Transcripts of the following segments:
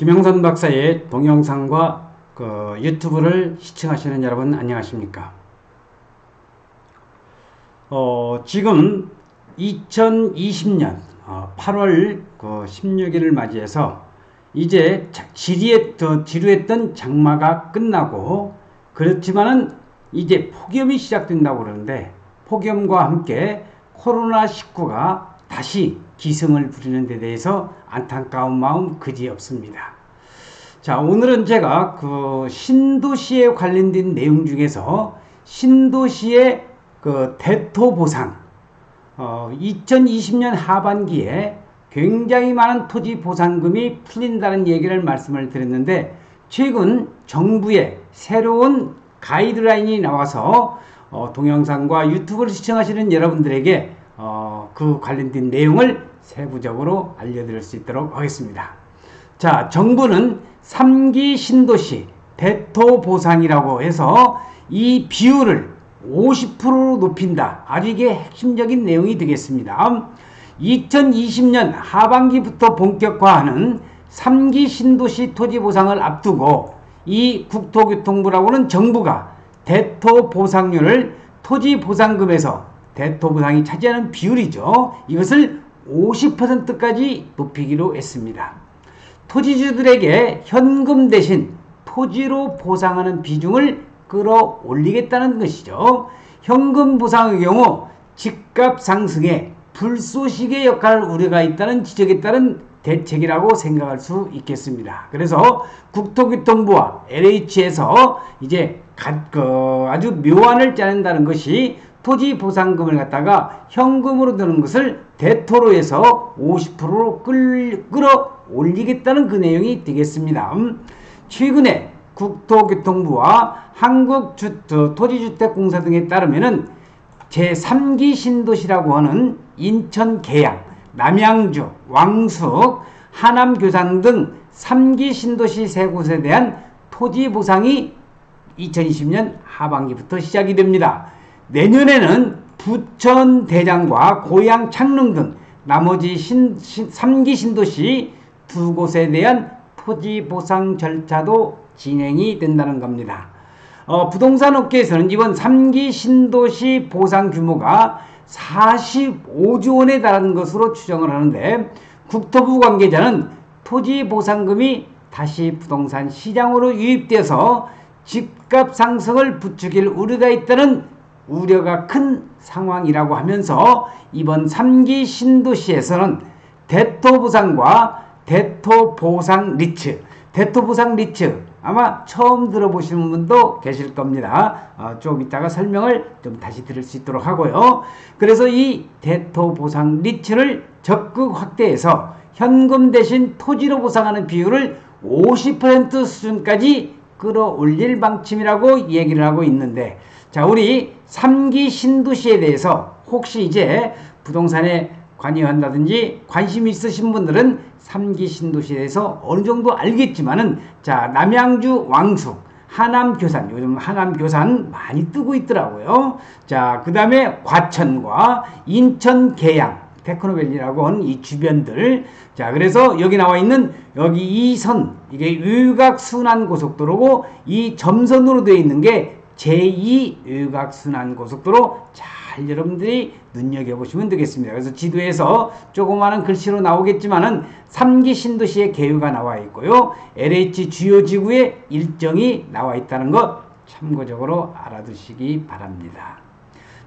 김영선 박사의 동영상과 그 유튜브를 시청하시는 여러분 안녕하십니까? 어, 지금 2020년 8월 그 16일을 맞이해서 이제 지루했던, 지루했던 장마가 끝나고 그렇지만은 이제 폭염이 시작된다고 그러는데 폭염과 함께 코로나19가 다시 기승을 부리는 데 대해서 안타까운 마음 그지 없습니다. 자, 오늘은 제가 그 신도시에 관련된 내용 중에서 신도시의 그 대토 보상, 어, 2020년 하반기에 굉장히 많은 토지 보상금이 풀린다는 얘기를 말씀을 드렸는데 최근 정부의 새로운 가이드라인이 나와서 어, 동영상과 유튜브를 시청하시는 여러분들에게 어, 그 관련된 내용을 세부적으로 알려드릴 수 있도록 하겠습니다. 자, 정부는 3기 신도시 대토 보상이라고 해서 이 비율을 50%로 높인다. 아주 이게 핵심적인 내용이 되겠습니다. 2020년 하반기부터 본격화하는 3기 신도시 토지 보상을 앞두고 이 국토교통부라고는 정부가 대토 보상률을 토지 보상금에서 대토 보상이 차지하는 비율이죠. 이것을 50%까지 높이기로 했습니다. 토지주들에게 현금 대신 토지로 보상하는 비중을 끌어올리겠다는 것이죠. 현금 보상의 경우 집값 상승에 불쏘시개 역할 우려가 있다는 지적에 따른 대책이라고 생각할 수 있겠습니다. 그래서 국토교통부와 LH에서 이제 그 아주 묘안을 짜낸다는 것이 토지 보상금을 갖다가 현금으로 드는 것을 대토로 해서 50%로 끌, 끌어 올리겠다는 그 내용이 되겠습니다. 음, 최근에 국토교통부와 한국토지주택공사 등에 따르면은 제3기 신도시라고 하는 인천 계양, 남양주, 왕숙, 하남 교산 등 3기 신도시 세 곳에 대한 토지 보상이 2020년 하반기부터 시작이 됩니다. 내년에는 부천 대장과 고양 창릉 등 나머지 신, 신, 3기 신도시 두 곳에 대한 토지 보상 절차도 진행이 된다는 겁니다. 어, 부동산 업계에서는 이번 3기 신도시 보상 규모가 45조 원에 달하는 것으로 추정을 하는데 국토부 관계자는 토지 보상금이 다시 부동산 시장으로 유입돼서 집값 상승을 부추길 우려가 있다는 우려가 큰 상황이라고 하면서 이번 3기 신도시에서는 대토 보상과 대토 보상 리츠, 대토 보상 리츠 아마 처음 들어보시는 분도 계실 겁니다. 어, 좀 이따가 설명을 좀 다시 들을 수 있도록 하고요. 그래서 이 대토 보상 리츠를 적극 확대해서 현금 대신 토지로 보상하는 비율을 50% 수준까지 끌어올릴 방침이라고 얘기를 하고 있는데 자 우리 3기 신도시에 대해서 혹시 이제 부동산에 관여한다든지 관심이 있으신 분들은 3기 신도시에 대해서 어느 정도 알겠지만은 자 남양주 왕숙 하남 교산 요즘 하남 교산 많이 뜨고 있더라고요. 자 그 다음에 과천과 인천 계양 테크노밸리라고 하는 이 주변들 자 그래서 여기 나와 있는 여기 이 선 이게 유곽순환 고속도로고 이 점선으로 되어 있는 게 제2 유곽순환 고속도로 잘 여러분들이 눈여겨보시면 되겠습니다. 그래서 지도에서 조그마한 글씨로 나오겠지만은 3기 신도시의 개요가 나와 있고요. LH 주요 지구의 일정이 나와 있다는 것 참고적으로 알아두시기 바랍니다.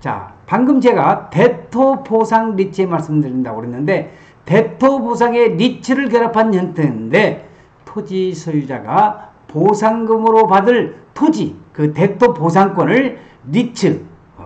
자, 방금 제가 대토 보상 리츠에 말씀드린다고 그랬는데 대토 보상의 리츠를 결합한 형태인데 토지 소유자가 보상금으로 받을 토지 그 대토 보상권을 리츠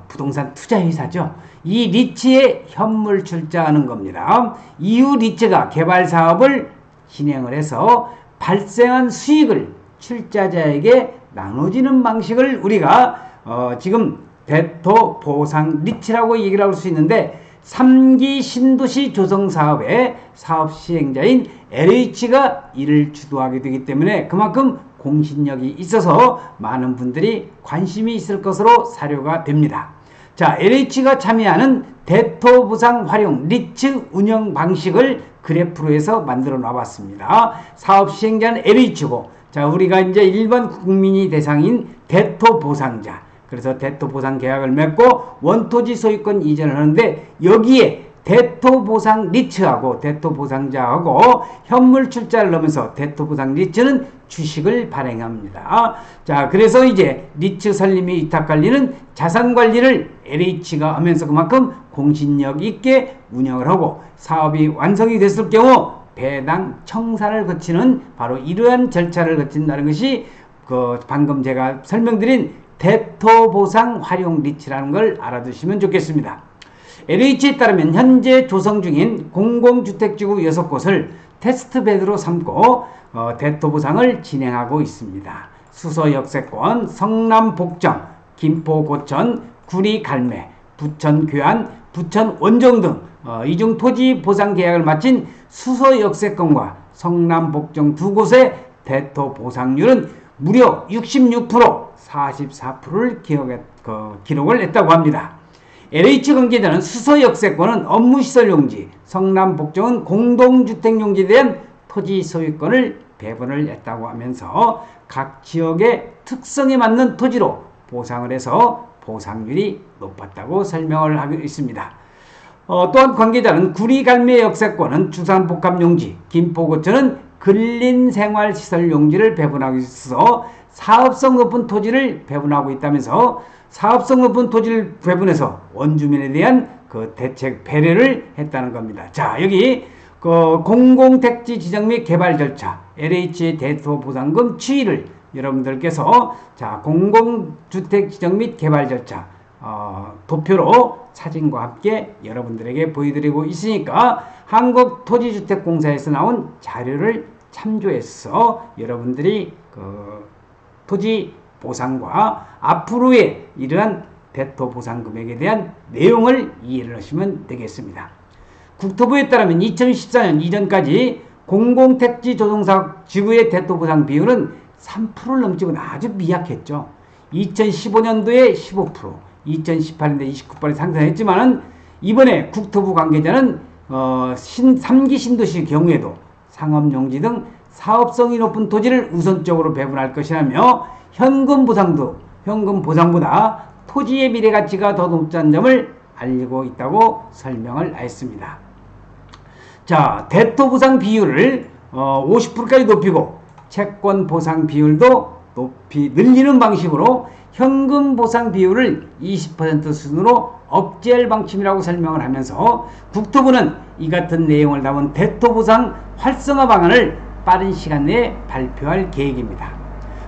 부동산 투자회사죠. 이 리츠에 현물 출자하는 겁니다. 이후 리츠가 개발 사업을 진행을 해서 발생한 수익을 출자자에게 나눠지는 방식을 우리가 어 지금 대토 보상 리츠라고 얘기를 할 수 있는데 3기 신도시 조성 사업의 사업 시행자인 LH가 이를 주도하게 되기 때문에 그만큼 공신력이 있어서 많은 분들이 관심이 있을 것으로 사료가 됩니다. 자, LH가 참여하는 대토 보상 활용 리츠 운영 방식을 그래프로 해서 만들어 놔봤습니다. 사업 시행자는 LH고, 자, 우리가 이제 일반 국민이 대상인 대토 보상자. 그래서 대토 보상 계약을 맺고 원토지 소유권 이전을 하는데 여기에 대토 보상 리츠하고 대토 보상자하고 현물 출자를 넣으면서 대토 보상 리츠는 주식을 발행합니다. 자, 그래서 이제 리츠 설립 및 위탁 관리는 자산 관리를 LH가 하면서 그만큼 공신력 있게 운영을 하고 사업이 완성이 됐을 경우 배당 청산을 거치는 바로 이러한 절차를 거친다는 것이 그 방금 제가 설명드린 대토 보상 활용 리츠라는 걸 알아두시면 좋겠습니다. LH에 따르면 현재 조성 중인 공공주택지구 6곳을 테스트베드로 삼고 어, 대토 보상을 진행하고 있습니다. 수서 역세권, 성남 복정, 김포 고천, 구리 갈매, 부천 교안, 부천 원정 등 어, 이중 토지 보상 계약을 마친 수서 역세권과 성남 복정 두 곳의 대토 보상률은 무려 66%, 44%를 기억했, 그, 기록을 했다고 합니다. LH 관계자는 수서 역세권은 업무시설 용지, 성남 복정은 공동주택 용지에 대한 토지 소유권을 배분을 했다고 하면서 각 지역의 특성에 맞는 토지로 보상을 해서 보상률이 높았다고 설명을 하고 있습니다. 어, 또한 관계자는 구리갈매 역세권은 주산복합용지, 김포고천은 근린생활시설 용지를 배분하고 있어서 사업성 높은 토지를 배분하고 있다면서 사업성 높은 토지를 배분해서 원주민에 대한 그 대책 배려를 했다는 겁니다. 자, 여기 그 공공택지 지정 및 개발 절차, LH 대토 보상금 추이를 여러분들께서 자 공공주택 지정 및 개발 절차 어, 도표로 사진과 함께 여러분들에게 보여드리고 있으니까 한국토지주택공사에서 나온 자료를 참조해서 여러분들이 그 토지 보상과 앞으로의 이러한 대토 보상 금액에 대한 내용을 이해를 하시면 되겠습니다. 국토부에 따르면 2014년 이전까지 공공택지 조성사 지구의 대토 보상 비율은 3%를 넘지는 아주 미약했죠. 2015년도에 15%, 2018년도에 29%를 상승했지만은 이번에 국토부 관계자는 어, 신, 3기 신도시 경우에도 상업용지 등 사업성이 높은 토지를 우선적으로 배분할 것이라며 현금 보상도 현금 보상보다 토지의 미래 가치가 더 높다는 점을 알리고 있다고 설명을 했습니다. 자, 대토 보상 비율을 어, 50%까지 높이고 채권 보상 비율도 높이 늘리는 방식으로 현금 보상 비율을 20% 수준으로 억제할 방침이라고 설명을 하면서 국토부는 이 같은 내용을 담은 대토 보상 활성화 방안을 빠른 시간 내에 발표할 계획입니다.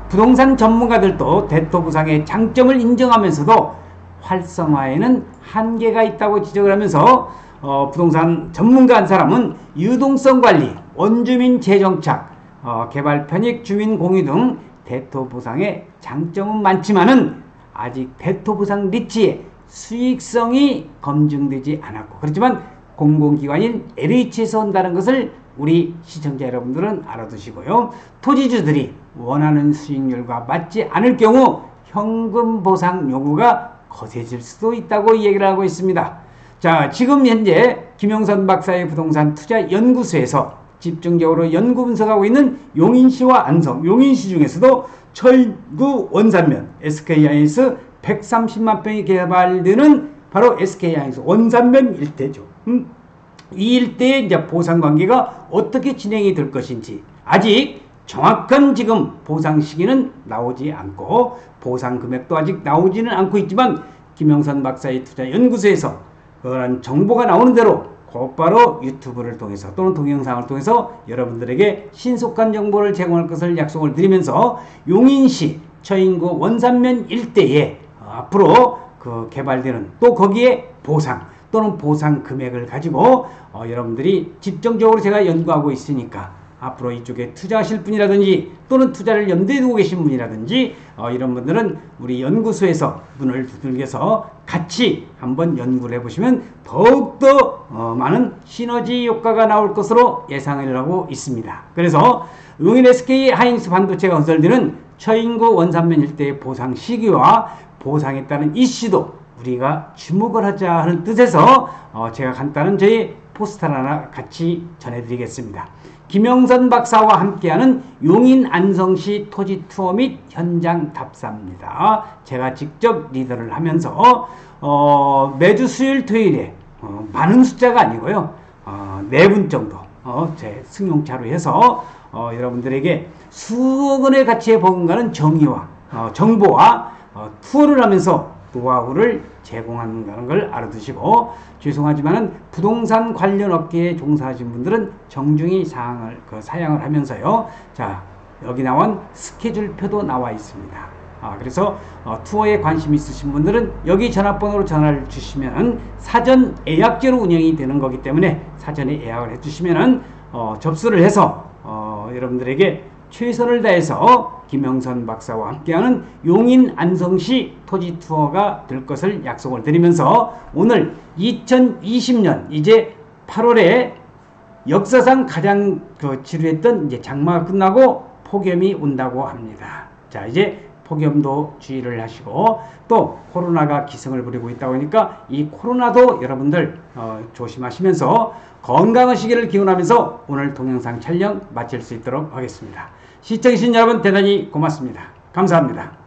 부동산 전문가들도 대토 보상의 장점을 인정하면서도 활성화에는 한계가 있다고 지적을 하면서 어, 부동산 전문가 한 사람은 유동성 관리, 원주민 재정착, 어, 개발 편익 주민 공유 등 대토 보상의 장점은 많지만은 아직 대토 보상 리치의 수익성이 검증되지 않았고 그렇지만 공공기관인 LH에서 온다는 것을 우리 시청자 여러분들은 알아두시고요. 토지주들이 원하는 수익률과 맞지 않을 경우 현금 보상 요구가 거세질 수도 있다고 얘기를 하고 있습니다. 자, 지금 현재 김영선 박사의 부동산 투자 연구소에서 집중적으로 연구 분석하고 있는 용인시와 안성, 용인시 중에서도 철구 원산면 SK하이닉스 130만 평이 개발되는 바로 SK하이닉스 원산면 일대죠. 음? 이 일대의 이제 보상 관계가 어떻게 진행이 될 것인지. 아직 정확한 지금 보상 시기는 나오지 않고 보상 금액도 아직 나오지는 않고 있지만 김영선 박사의 투자 연구소에서 그런 정보가 나오는 대로 곧바로 유튜브를 통해서 또는 동영상을 통해서 여러분들에게 신속한 정보를 제공할 것을 약속을 드리면서 용인시 처인구 원산면 일대에 앞으로 그 개발되는 또 거기에 보상 또는 보상 금액을 가지고 어, 여러분들이 집중적으로 제가 연구하고 있으니까 앞으로 이쪽에 투자하실 분이라든지 또는 투자를 염두에 두고 계신 분이라든지 어, 이런 분들은 우리 연구소에서 문을 두들겨서 같이 한번 연구를 해보시면 더욱더 어, 많은 시너지 효과가 나올 것으로 예상을 하고 있습니다. 그래서 용인 SK 하이닉스 반도체가 건설되는 처인구 원산면 일대의 보상 시기와 보상에 따른 이슈도 우리가 주목을 하자 하는 뜻에서 어, 제가 간단한 저희 포스터를 하나 같이 전해드리겠습니다. 김영선 박사와 함께하는 용인 안성시 토지 투어 및 현장 답사입니다. 제가 직접 리더를 하면서 어, 매주 수요일 토요일에 어, 많은 숫자가 아니고요. 어, 네분 정도 어, 제 승용차로 해서 어, 여러분들에게 수억 원의 가치의 버금가는 정의와 어, 정보와 어, 투어를 하면서 노하우를 제공하는 걸 알아두시고 죄송하지만은 부동산 관련 업계에 종사하신 분들은 정중히 사항을 그 사양을 하면서요. 자 여기 나온 스케줄표도 나와 있습니다. 아, 그래서 어, 투어에 관심 있으신 분들은 여기 전화번호로 전화를 주시면 사전 예약제로 운영이 되는 거기 때문에 사전에 예약을 해주시면 어, 접수를 해서 어, 여러분들에게 최선을 다해서 김영선 박사와 함께하는 용인 안성시 토지 투어가 될 것을 약속을 드리면서 오늘 2020년 이제 8월에 역사상 가장 그 지루했던 이제 장마가 끝나고 폭염이 온다고 합니다. 자, 이제 폭염도 주의를 하시고 또 코로나가 기승을 부리고 있다 보니까 이 코로나도 여러분들 어, 조심하시면서 건강하시기를 기원하면서 오늘 동영상 촬영 마칠 수 있도록 하겠습니다. 시청해주신 여러분 대단히 고맙습니다. 감사합니다.